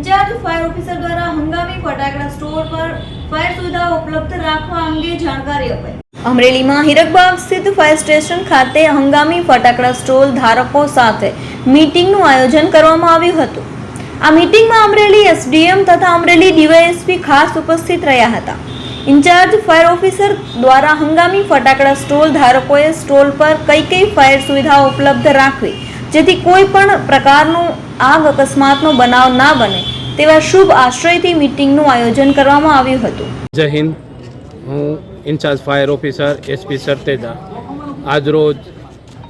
In charge fire officer દ્વારા હંગામી ફટાકડા સ્ટોર પર ફાયર સુવિધા ઉપલબ્ધ રાખવા અંગે જાણકારી અપાઈ. અમરેલીમાં હિરકબાગ સ્થિત ફાયર સ્ટેશન ખાતે હંગામી ફટાકડા સ્ટોલ ધારકો સાથે મીટિંગનું આયોજન કરવામાં આવ્યું હતું. આ મીટિંગમાં અમરેલી એસડીએમ તથા અમરેલી ડીવાયએસપી ખાસ ઉપસ્થિત રહ્યા હતા. ઇન્ચાર્જ ફાયર ઓફિસર દ્વારા હંગામી ફટાકડા સ્ટોલ ધારકોએ સ્ટોલ પર કઈ કઈ ફાયર સુવિધાઓ ઉપલબ્ધ રાખવી, જેથી કોઈ પણ પ્રકારનું આગ અકસ્માતનો બનાવ ના બને. તેવા શુભ આશ્રયથી મીટિંગનું આયોજન કરવામાં આવ્યું હતું. જય હિન્દ. હું in-charge fire officer SP Sarteja. આજરોજ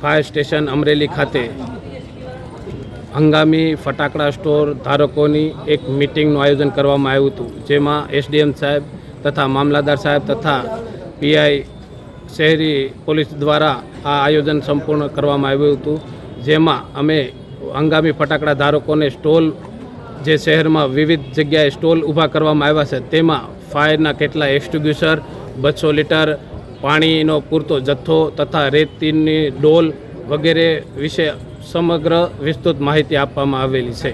ફાયર સ્ટેશન અમરેલી ખાતે હંગામી ફટાકડા સ્ટોર ધારકોની એક મિટિંગનું આયોજન કરવામાં આવ્યું હતું, જેમાં એસડીએમ સાહેબ તથા મામલાદાર સાહેબ તથા પીઆઈ શહેરી પોલીસ દ્વારા આ આયોજન સંપૂર્ણ કરવામાં આવ્યું હતું, જેમાં અમે હંગામી ફટાકડા ધારકોને સ્ટોલ જે શહેરમાં વિવિધ જગ્યાએ સ્ટોલ ઊભા કરવામાં આવ્યા છે, તેમાં ફાયરના કેટલા એક્સટિગ્યુશર બસો લીટર પાણીનો પૂરતો જથ્થો તથા રેતીની ડોલ વગેરે વિશે સમગ્ર વિસ્તૃત માહિતી આપવામાં આવેલી છે.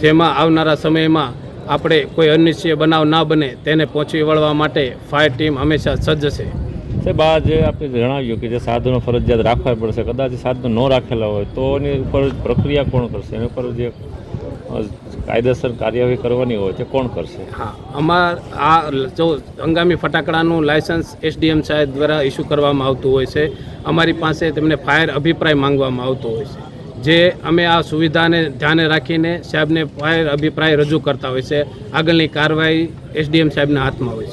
જેમાં આવનારા સમયમાં આપણે કોઈ અનિશ્ચય બનાવ ના બને તેને પહોંચી વળવા માટે ફાયર ટીમ હંમેશા સજ્જ છે. સાહેબ, આ જે આપણે જણાવ્યું કે જે સાધનો ફરજિયાત રાખવા પડશે, કદાચ સાધનો ન રાખેલા હોય, તો એની ઉપર પ્રક્રિયા કોણ કરશે? એની ઉપર જે કાયદેસર કાર્યવાહી કરવાની હોય તે કોણ કરશે? હા, અમાર આ જો હંગામી ફટાકડાનું લાયસન્સ એસડીએમ સાહેબ દ્વારા ઇસ્યુ કરવામાં આવતું હોય છે. અમારી પાસે તેમને ફાયર અભિપ્રાય માંગવામાં આવતો હોય છે. જે અમે આ સુવિધાને ધ્યાને રાખીને સાહેબને ફાયર અભિપ્રાય રજૂ કરતા હોય છે. આગળની કાર્યવાહી એસડીએમ સાહેબના હાથમાં હોય છે.